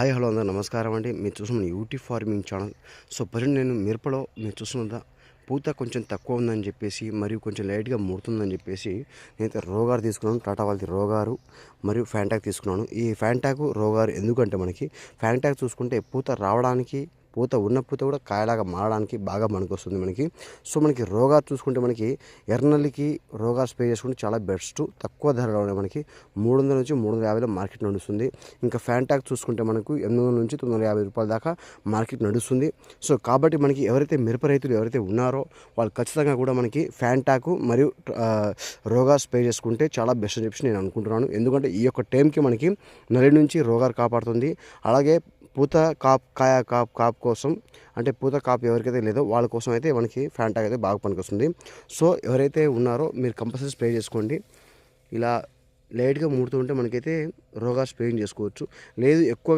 Hi hello అందరూ నమస్కారం అండి. మీరు చూస్తున్న UT farming channel. So present నేను మిరపలో మీరు చూస్తున్నదా పూత కొంచెం తక్కువ ఉందని చెప్పేసి మరియు కొంచెం లైట్గా ముడుతుందని చెప్పేసి నేనైతే రోగారు తీసుకున్నాను. టాటా వాళ్ళది రోగారు మరియు ఫ్యాంటాక్ తీసుకున్నాను. ఈ ఫ్యాంటాక్ రోగారు ఎందుకంటే మనకి ఫ్యాంటాక్ చూసుకుంటే పూత రావడానికి పూత ఉన్న పూత కూడా కాయలాగా మారడానికి బాగా మనకు వస్తుంది మనకి. సో మనకి రోగాలు చూసుకుంటే మనకి ఎర్నల్లికి రోగా స్ప్రే చేసుకుంటే చాలా బెస్ట్. తక్కువ ధరలో మనకి మూడు వందల నుంచి మూడు వందల యాభైలో మార్కెట్ నడుస్తుంది. ఇంకా ఫ్యాంటాక్ చూసుకుంటే మనకు ఎనిమిది వందల నుంచి తొమ్మిది వందల యాభై రూపాయల దాకా మార్కెట్ నడుస్తుంది. సో కాబట్టి మనకి ఎవరైతే మిరప రైతులు ఎవరైతే ఉన్నారో వాళ్ళు ఖచ్చితంగా కూడా మనకి ఫ్యాంటాకు మరియు ఆ, రోగా స్ప్రే చేసుకుంటే చాలా బెస్ట్ అని చెప్పి నేను అనుకుంటున్నాను. ఎందుకంటే ఈ యొక్క టైంకి మనకి నరి నుంచి రోగాలు కాపాడుతుంది. అలాగే పూత కాప్ కాయ కాప్ కాప్ కోసం అంటే పూత కాప్ ఎవరికైతే లేదో వాళ్ళ కోసం అయితే మనకి ఫ్యాంటాక్ అయితే బాగా పనికొస్తుంది. సో ఎవరైతే ఉన్నారో మీరు కంపల్సరీ స్ప్రే చేసుకోండి. ఇలా లైట్గా ముడుతుంటే మనకైతే రోగా స్ప్రేయింగ్ చేసుకోవచ్చు. లేదు ఎక్కువ